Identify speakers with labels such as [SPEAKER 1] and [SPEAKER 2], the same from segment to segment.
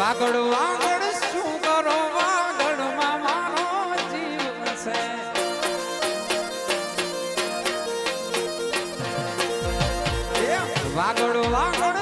[SPEAKER 1] વાગડ વાગડ શું કરો? વાગડમાં મારો જીવ છે વાગડ વાગડ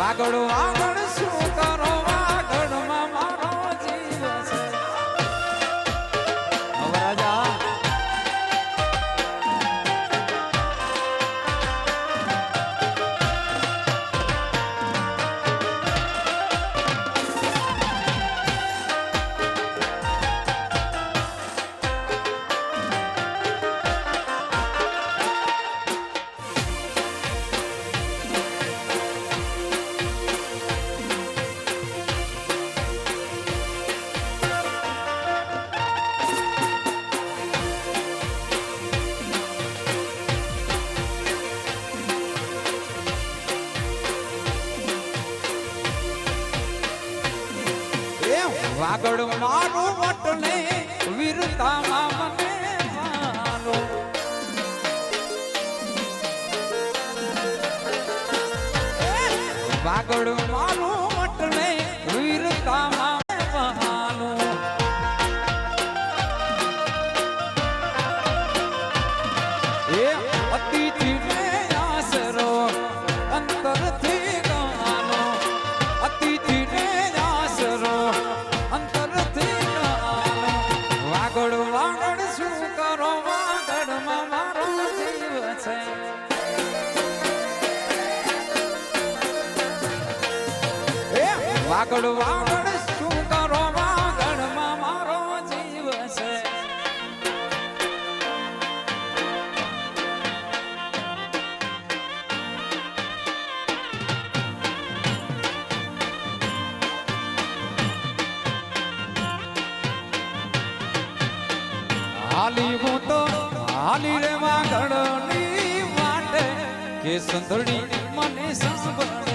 [SPEAKER 1] વાગડ વાગડ વાગડ મારું વટને વીરતા માનો વાગડ મારું વાગડ વાગડ શું કરો વાગડમાં મારો જીવ છે? હાલી હું તો હાલી રે વાગડની વાટે, કે સુંદરી મને સાંભળે?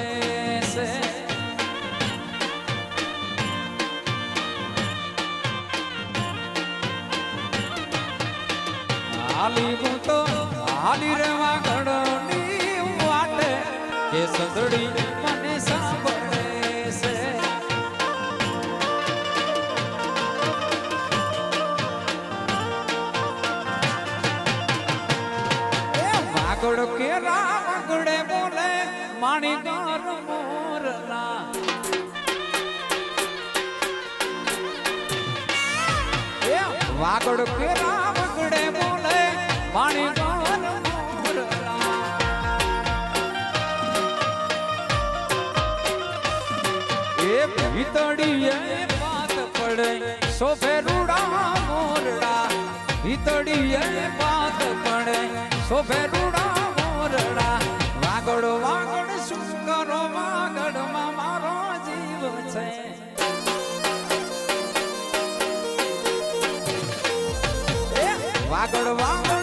[SPEAKER 1] હાલી હું તો હાલી રે ઘડોની વાટે. કે સુંદરી મને સાંભળે છે. એ વાગડ કેરા વાગડે બોલે, માણી ગાર મોરના. વાગડ કે રામ બોલે માણી ગાર એ ભીતડીએ પાત પડે સોફે રૂડા મોરડા. ભીતડીએ પાત પડે સોફે રૂડા મોરડા. વાગડ વાગડ શું કરો વાગડમાં મારો જીવ છે. વાગડ વાગડ